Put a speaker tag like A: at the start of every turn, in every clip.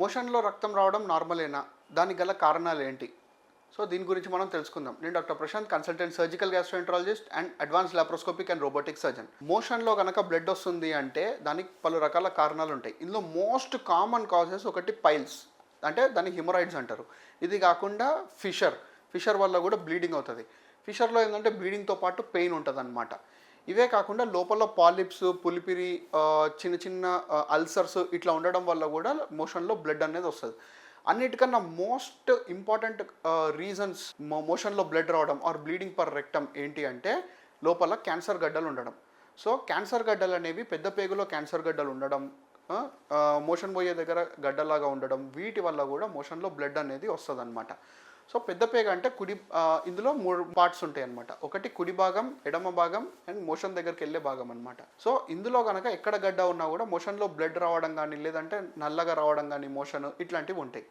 A: మోషన్లో రక్తం రావడం నార్మలేనా? దానికి గల కారణాలు ఏంటి? సో దీని గురించి మనం తెలుసుకుందాం. నేను doctor Prashant consultant surgical gastroenterologist and advance laparoscopic and robotic surgeon. మోషన్లో కనుక బ్లడ్ వస్తుంది అంటే దానికి పలు రకాల కారణాలు ఉంటాయి. ఇందులో మోస్ట్ కామన్ కాజెస్ ఒకటి పైల్స్. అంటే దాన్ని హిమరాయిడ్స్ అంటారు. ఇది కాకుండా ఫిషర్. ఫిషర్ వల్ల కూడా బ్లీడింగ్ అవుతుంది. ఫిషర్లో ఏంటంటే బ్లీడింగ్తో పాటు పెయిన్ ఉంటుంది ఇవే కాకుండా లోపల పాలిప్స్ పులిపిరి చిన్న చిన్న అల్సర్స్ ఇట్లా ఉండడం వల్ల కూడా మోషన్లో బ్లడ్ అనేది వస్తుంది. అన్నిటికన్నా మోస్ట్ ఇంపార్టెంట్ రీజన్స్ మోషన్లో బ్లడ్ రావడం ఆర్ బ్లీడింగ్ పర్ రెక్టమ్ ఏంటి అంటే లోపల క్యాన్సర్ గడ్డలు ఉండడం. సో క్యాన్సర్ గడ్డలు అనేవి పెద్ద పేగులో క్యాన్సర్ గడ్డలు ఉండడం మోషన్ పోయే దగ్గర గడ్డలాగా ఉండడం వీటి వల్ల కూడా మోషన్లో బ్లడ్ అనేది వస్తుంది సో పెద్ద పేగ అంటే కుడి ఇందులో మూడు పార్ట్స్ ఉంటాయి అనమాట ఒకటి కుడి భాగం ఎడమ భాగం అండ్ మోషన్ దగ్గరికి వెళ్ళే భాగం అనమాట సో ఇందులో కనుక ఎక్కడ గడ్డ ఉన్నా కూడా మోషన్లో బ్లడ్ రావడం కానీ లేదంటే నల్లగా రావడం కానీ మోషన్ ఇట్లాంటివి ఉంటాయి.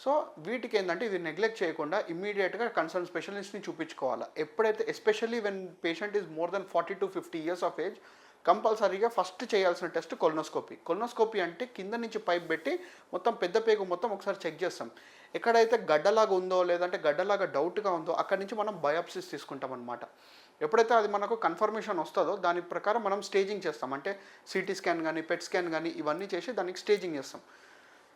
A: సో వీటికి ఏంటంటే ఇది నెగ్లెక్ట్ చేయకుండా ఇమీడియట్గా కన్సర్న్ స్పెషలిస్ట్ని చూపించుకోవాలి. ఎప్పుడైతే especially when patient is more than forty to fifty years of age కంపల్సరీగా ఫస్ట్ చేయాల్సిన టెస్ట్ కొలనోస్కోపీ. కొలనోస్కోపీ అంటే కింద నుంచి పైప్ పెట్టి మొత్తం పెద్ద పేగు మొత్తం ఒకసారి చెక్ చేస్తాం. ఎక్కడైతే గడ్డలాగా ఉందో లేదంటే గడ్డలాగా డౌట్గా ఉందో అక్కడి నుంచి మనం బయాప్సిస్ తీసుకుంటాం అనమాట ఎప్పుడైతే అది మనకు కన్ఫర్మేషన్ వస్తుందో దాని ప్రకారం మనం స్టేజింగ్ చేస్తాం. అంటే సిటీ స్కాన్ కానీ పెట్ స్కాన్ కానీ ఇవన్నీ చేసి దానికి స్టేజింగ్ చేస్తాం.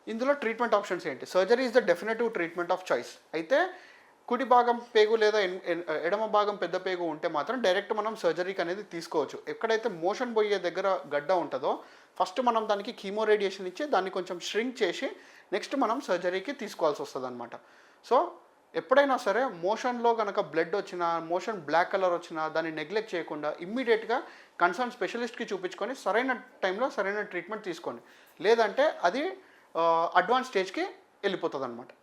A: ఇందులో ట్రీట్మెంట్ ఆప్షన్స్ ఏంటి? Surgery is the definitive treatment of choice. అయితే కుడి భాగం పేగు లేదా ఎన్- ఎడమ భాగం పెద్ద పేగు ఉంటే మాత్రం డైరెక్ట్ మనం సర్జరీకి అనేది తీసుకోవచ్చు. ఎక్కడైతే మోషన్ పోయే దగ్గర గడ్డ ఉంటుందో ఫస్ట్ మనం దానికి కీమో రేడియేషన్ ఇచ్చి దాన్ని కొంచెం ష్రింక్ చేసి నెక్స్ట్ మనం సర్జరీకి తీసుకోవాల్సి వస్తుంది అనమాట సో ఎప్పుడైనా సరే మోషన్లో కనుక బ్లడ్ వచ్చినా మోషన్ బ్లాక్ కలర్ వచ్చినా దాన్ని నెగ్లెక్ట్ చేయకుండా ఇమ్మీడియట్గా కన్సర్న్ స్పెషలిస్ట్కి చూపించుకొని సరైన టైంలో సరైన ట్రీట్మెంట్ తీసుకోండి. లేదంటే అది అడ్వాన్స్ స్టేజ్కి వెళ్ళిపోతుంది అనమాట